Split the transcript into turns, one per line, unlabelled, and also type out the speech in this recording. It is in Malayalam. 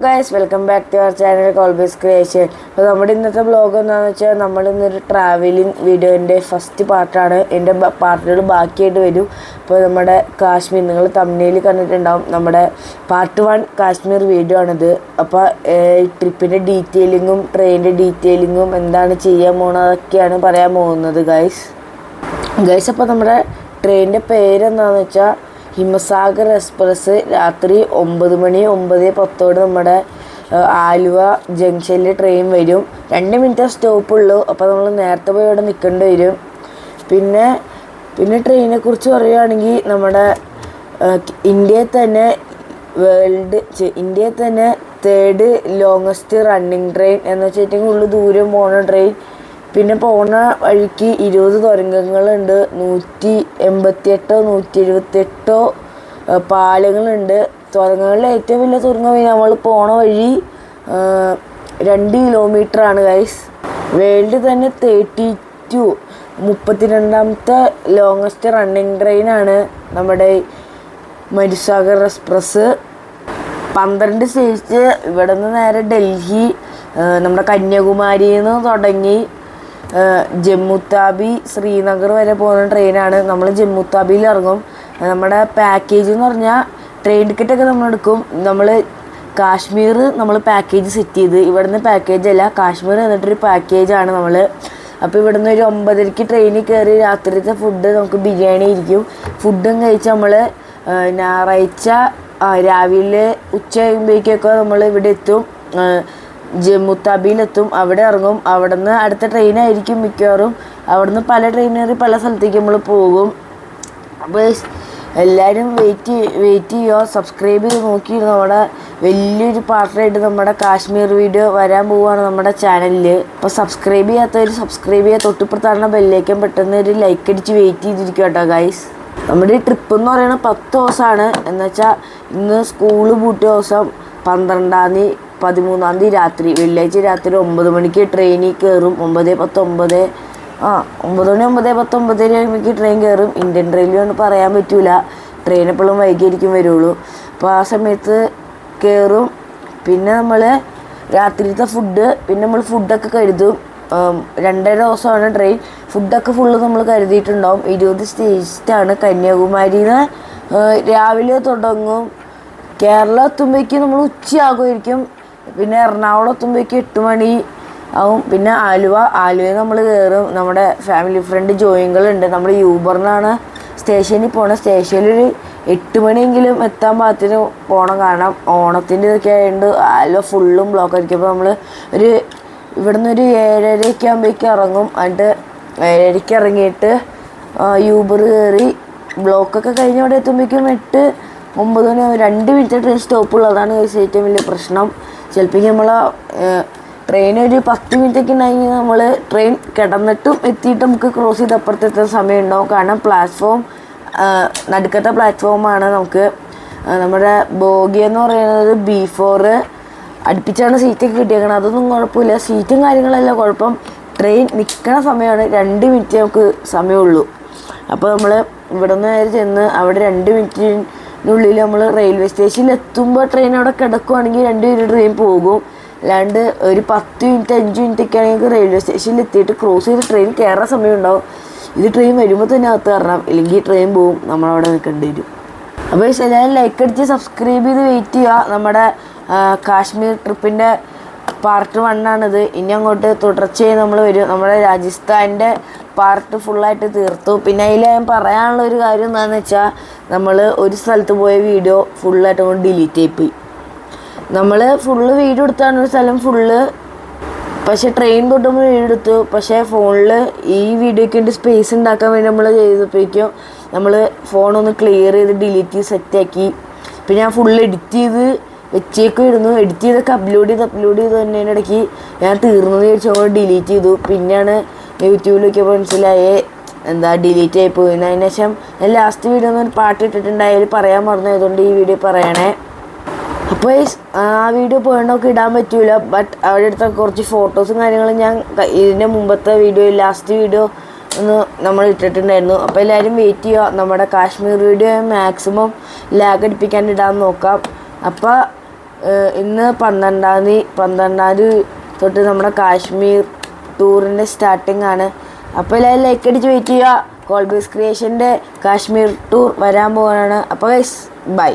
Guys welcome back to our channel കോൾബേസ് creation അപ്പോൾ നമ്മുടെ ഇന്നത്തെ ബ്ലോഗ് എന്താണെന്ന് വെച്ചാൽ നമ്മൾ ഇന്നൊരു ട്രാവലിംഗ് വീഡിയോന്റെ ഫസ്റ്റ് പാർട്ടാണ് എന്റെ പാർട്ടുകൾ ബാക്കിയായിട്ട് വരും. അപ്പോൾ നമ്മുടെ കാശ്മീർ നിങ്ങൾ തമിഴിൽ കണ്ടിട്ടുണ്ടാവും. നമ്മുടെ പാർട്ട് വൺ കാശ്മീർ വീഡിയോ ആണിത്. അപ്പോൾ ട്രിപ്പിന്റെ ഡീറ്റെയിലിങ്ങും ട്രെയിനിന്റെ ഡീറ്റെയിലിങ്ങും എന്താണ് ചെയ്യാൻ പോകുന്നത് അതൊക്കെയാണ് പറയാൻ പോകുന്നത് ഗൈസ് ഗൈസ് അപ്പോൾ നമ്മുടെ ട്രെയിനിന്റെ പേരെന്താണെന്ന് വെച്ചാൽ ഹിമസാഗർ എക്സ്പ്രസ് രാത്രി ഒമ്പത് മണി ഒമ്പത് പത്തോട് നമ്മുടെ ആലുവ ജംഗ്ഷനിൽ ട്രെയിൻ വരും. രണ്ട് മിനിറ്റ് സ്റ്റോപ്പുള്ളൂ അപ്പോൾ നമ്മൾ നേരത്തെ പോയി അവിടെ നിൽക്കേണ്ടി വരും. പിന്നെ പിന്നെ ട്രെയിനെ കുറിച്ച് പറയുകയാണെങ്കിൽ നമ്മുടെ ഇന്ത്യയിൽ തന്നെ വേൾഡ് ഇന്ത്യയിൽ തന്നെ തേർഡ് ലോങ്ങസ്റ്റ് റണ്ണിങ് ട്രെയിൻ എന്ന് വെച്ചിട്ടുണ്ടെങ്കിൽ ഉള്ളു ദൂരം പോണ ട്രെയിൻ പിന്നെ പോണ വഴിക്ക് ഇരുപത് തുരങ്കങ്ങളുണ്ട്. നൂറ്റി എൺപത്തിയെട്ടോ നൂറ്റി എഴുപത്തിയെട്ടോ ഏഹ് പാലങ്ങളുണ്ട്. തുരങ്കങ്ങളിൽ ഏറ്റവും വലിയ തുരങ്കം നമ്മൾ പോണ വഴി രണ്ട് കിലോമീറ്റർ ആണ് ഗൈസ് വേൾഡ് തന്നെ തേർട്ടി ടു മുപ്പത്തിരണ്ടാമത്തെ ലോങ്ങസ്റ്റ് റണ്ണിങ് ട്രെയിനാണ് നമ്മുടെ മരുസാഗർ എക്സ്പ്രസ്. പന്ത്രണ്ട് സ്റ്റേറ്റ് ഇവിടെ നിന്ന് നേരെ ഡൽഹി നമ്മുടെ കന്യാകുമാരിയിൽ നിന്ന് തുടങ്ങി. ജമ്മുത്താബി ശ്രീനഗർ വരെ പോകുന്ന ട്രെയിനാണ്. നമ്മൾ ജമ്മുത്താബിയിൽ ഇറങ്ങും. നമ്മുടെ പാക്കേജ് എന്ന് പറഞ്ഞാൽ ട്രെയിൻ ടിക്കറ്റൊക്കെ നമ്മൾ എടുക്കും. നമ്മൾ കാശ്മീർ നമ്മൾ പാക്കേജ് സെറ്റ് ചെയ്ത്. ഇവിടുന്ന് പാക്കേജ് അല്ല കാശ്മീർ എന്നിട്ടൊരു പാക്കേജാണ് നമ്മൾ അപ്പോൾ ഇവിടുന്ന് ഒരു ഒമ്പതരയ്ക്ക് ട്രെയിനിൽ കയറി രാത്രിത്തെ ഫുഡ് നമുക്ക് ബിരിയാണി ഇരിക്കും ഫുഡും കഴിച്ച് നമ്മൾ ഞായറാഴ്ച രാവിലെ ഉച്ച കഴിയുമ്പോഴേക്കൊക്കെ നമ്മൾ ഇവിടെ എത്തും. ആ, ജമ്മു താബിയിലെത്തും അവിടെ ഇറങ്ങും. അവിടുന്ന് അടുത്ത ട്രെയിനായിരിക്കും മിക്കവാറും. അവിടുന്ന് പല ട്രെയിനേറി പല സ്ഥലത്തേക്ക് നമ്മൾ പോകും. അപ്പോൾ എല്ലാവരും വെയിറ്റ് വെയിറ്റ് ചെയ്യുക. സബ്സ്ക്രൈബ് ചെയ്ത് നോക്കി നമ്മുടെ വലിയൊരു പാർട്ടായിട്ട് നമ്മുടെ കാശ്മീർ വീഡിയോ വരാൻ പോവുകയാണ് നമ്മുടെ ചാനലിൽ അപ്പോൾ സബ്സ്ക്രൈബ് ചെയ്യാത്തവർ സബ്സ്ക്രൈബ് ചെയ്യാൻ തൊട്ടിപ്പുറത്താണ് ബെല്ലേക്കാൻ പെട്ടെന്ന് ഒരു ലൈക്ക് അടിച്ച് വെയിറ്റ് ചെയ്തിരിക്കുക കേട്ടോ ഗൈസ് നമ്മുടെ ഈ ട്രിപ്പ് എന്ന് പറയുന്നത് പത്ത് ദിവസമാണ്. എന്നുവെച്ചാൽ ഇന്ന് സ്കൂൾ പൂട്ടിയ ദിവസം പന്ത്രണ്ടാം തീയതി പതിമൂന്നാം തീയതി രാത്രി വെള്ളിയാഴ്ച രാത്രി ഒമ്പത് മണിക്ക് ട്രെയിനിൽ കയറും ഒമ്പത് പത്തൊമ്പത് ആ ഒമ്പത് മണി ഒമ്പത് പത്തൊമ്പത് മണിക്ക് ട്രെയിൻ കയറും ഇന്ത്യൻ റെയിൽവേ പറയാൻ പറ്റൂല. ട്രെയിൻ എപ്പോഴും വൈകിയായിരിക്കും വരുള്ളൂ. അപ്പോൾ ആ സമയത്ത് കയറും പിന്നെ നമ്മൾ രാത്രിയിലത്തെ ഫുഡ് പിന്നെ നമ്മൾ ഫുഡൊക്കെ കരുതും. രണ്ടര ദിവസമാണ് ട്രെയിൻ ഫുഡൊക്കെ ഫുള്ള് നമ്മൾ കരുതിയിട്ടുണ്ടാവും. ഇരുപത് സ്റ്റേജിലാണ് കന്യാകുമാരിയിൽ നിന്ന് രാവിലെ തുടങ്ങും. കേരളം എത്തുമ്പോഴേക്കും നമ്മൾ ഉച്ചയാകുമായിരിക്കും. പിന്നെ എറണാകുളം എത്തുമ്പോഴേക്ക് എട്ട് മണി ആവും. പിന്നെ ആലുവ ആലുവയിൽ നമ്മൾ കയറും. നമ്മുടെ ഫാമിലി ഫ്രണ്ട് ജോയിങ്ങളുണ്ട് നമ്മൾ യൂബറിനാണ് സ്റ്റേഷനിൽ പോണ. സ്റ്റേഷനിൽ ഒരു എട്ട് മണിയെങ്കിലും എത്താൻ പാകത്തിന് പോകണം കാരണം ഓണത്തിന്റെ ഇതൊക്കെ ആയതുകൊണ്ട് ആലുവ ഫുള്ളും ബ്ലോക്ക് ആയിരിക്കും. അപ്പോൾ നമ്മൾ ഒരു ഇവിടുന്ന് ഒരു ഏഴരയൊക്കെ ആകുമ്പോഴേക്ക് ഇറങ്ങും. എന്നിട്ട് ഏഴരയ്ക്ക് ഇറങ്ങിയിട്ട് യൂബർ കയറി ബ്ലോക്കൊക്കെ കഴിഞ്ഞ് അവിടെ എത്തുമ്പോഴേക്കും എട്ട് ഒമ്പത് മണി രണ്ട് മിനിറ്റ് ട്രെയിൻ സ്റ്റോപ്പുള്ളൂ അതാണ് guys ഏറ്റവും വലിയ പ്രശ്നം. ചിലപ്പോൾ നമ്മൾ ട്രെയിൻ ഒരു പത്ത് മിനിറ്റൊക്കെ ഉണ്ടെങ്കിൽ നമ്മൾ ട്രെയിൻ കിടന്നിട്ടും എത്തിയിട്ട് നമുക്ക് ക്രോസ് ചെയ്ത് അപ്പുറത്തെത്താൻ സമയം ഉണ്ടാവും കാരണം പ്ലാറ്റ്ഫോം നടുക്കത്തെ പ്ലാറ്റ്ഫോമാണ് നമുക്ക് നമ്മുടെ ബോഗി എന്ന് പറയുന്നത് ബി ഫോറ് അടുപ്പിച്ചാണ് സീറ്റൊക്കെ കിട്ടിയേക്കണത്. അതൊന്നും കുഴപ്പമില്ല. സീറ്റും കാര്യങ്ങളെല്ലാം കുഴപ്പം. ട്രെയിൻ നിൽക്കണ സമയമാണ് രണ്ട് മിനിറ്റ് നമുക്ക് സമയമുള്ളൂ. അപ്പോൾ നമ്മൾ ഇവിടെ നിന്ന് നേരെ ചെന്ന് അവിടെ രണ്ട് മിനിറ്റിനുള്ളിൽ നമ്മൾ റെയിൽവേ സ്റ്റേഷനിൽ എത്തുമ്പോൾ ട്രെയിൻ അവിടെ കിടക്കുവാണെങ്കിൽ പേര് ട്രെയിൻ പോകും. അല്ലാണ്ട് ഒരു പത്ത് മിനിറ്റ് അഞ്ച് മിനിറ്റ് ഒക്കെ ആണെങ്കിൽ റെയിൽവേ സ്റ്റേഷനിൽ എത്തിയിട്ട് ക്രോസ് ചെയ്ത് ട്രെയിൻ കയറാൻ സമയം ഉണ്ടാവും. ഇത് ട്രെയിൻ വരുമ്പോൾ തന്നെ അകത്ത് കയറണം ഇല്ലെങ്കിൽ ട്രെയിൻ പോവും. നമ്മളവിടെ നിൽക്കേണ്ടി വരും. അപ്പോൾ എല്ലാവരും ലൈക്ക് അടിച്ച് സബ്സ്ക്രൈബ് ചെയ്ത് വെയിറ്റ് ചെയ്യുക. നമ്മുടെ കാശ്മീർ ട്രിപ്പിന്റെ പാർട്ട് വണ്ണാണിത് ഇനി അങ്ങോട്ട് തുടർച്ചയായി നമ്മൾ വരും. നമ്മുടെ രാജസ്ഥാന്റെ പാർട്ട് ഫുള്ളായിട്ട് തീർത്തു. പിന്നെ അതിൽ ഞാൻ പറയാനുള്ള ഒരു കാര്യം എന്താണെന്ന് വെച്ചാൽ നമ്മൾ ഒരു സ്ഥലത്ത് പോയ വീഡിയോ ഫുള്ളായിട്ട് കൊണ്ട് ഡിലീറ്റ് ആയിപ്പോയി നമ്മൾ ഫുള്ള് വീഡിയോ എടുത്താണ് ഒരു സ്ഥലം ഫുള്ള് പക്ഷെ ട്രെയിൻ തൊട്ടുമ്പോൾ വീഡിയോ എടുത്തു. പക്ഷേ ഫോണിൽ ഈ വീഡിയോയ്ക്ക് വേണ്ടി സ്പേസ് ഉണ്ടാക്കാൻ വേണ്ടി നമ്മൾ ചെയ്തപ്പോഴേക്കും നമ്മൾ ഫോണൊന്ന് ക്ലിയർ ചെയ്ത് ഡിലീറ്റ് ചെയ്ത് സെറ്റാക്കി പിന്നെ ഞാൻ ഫുള്ള് എഡിറ്റ് ചെയ്ത് വെച്ചേക്കും ഇരുന്നു എഡിറ്റ് ചെയ്തൊക്കെ അപ്ലോഡ് ചെയ്ത് അപ്ലോഡ് ചെയ്ത് തന്നെ ഇടയ്ക്ക് ഞാൻ തീർന്നത് ചോദിച്ചപ്പോൾ ഡിലീറ്റ് ചെയ്തു. പിന്നെയാണ് യൂട്യൂബിലൊക്കെ മനസ്സിലായേ എന്താ ഡിലീറ്റ് ആയി പോയി. അതിന് ശേഷം ഞാൻ ലാസ്റ്റ് വീഡിയോ ഒന്ന് പാട്ട് ഇട്ടിട്ടുണ്ടായാലും പറയാൻ മറന്നതുകൊണ്ട് ഈ വീഡിയോ പറയണേ. അപ്പോൾ ആ വീഡിയോ പോയണമൊക്കെ ഇടാൻ പറ്റൂല. ബട്ട് അവിടെ അടുത്ത കുറച്ച് ഫോട്ടോസും കാര്യങ്ങളും ഞാൻ ഇതിന്റെ മുമ്പത്തെ വീഡിയോ ലാസ്റ്റ് വീഡിയോ ഒന്ന് നമ്മൾ ഇട്ടിട്ടുണ്ടായിരുന്നു. അപ്പോൾ എല്ലാവരും വെയിറ്റ് ചെയ്യുക. നമ്മുടെ കാശ്മീർ വീഡിയോ മാക്സിമം ലാഗ് അടിപ്പിക്കാൻ ഇടാൻ നോക്കാം. അപ്പോൾ ഇന്ന് പന്ത്രണ്ടാം തീയതി പന്ത്രണ്ടാം തീയതി തൊട്ട് നമ്മുടെ കാശ്മീർ ടൂറിന്റെ സ്റ്റാർട്ടിംഗ് ആണ്. അപ്പോൾ എല്ലാവരും ലൈക്ക് അടിച്ച് വെയിറ്റ് ചെയ്യുക. കോൾബേസ് ക്രിയേഷന്റെ കാശ്മീർ ടൂർ വരാൻ പോകാനാണ് അപ്പോൾ ബൈ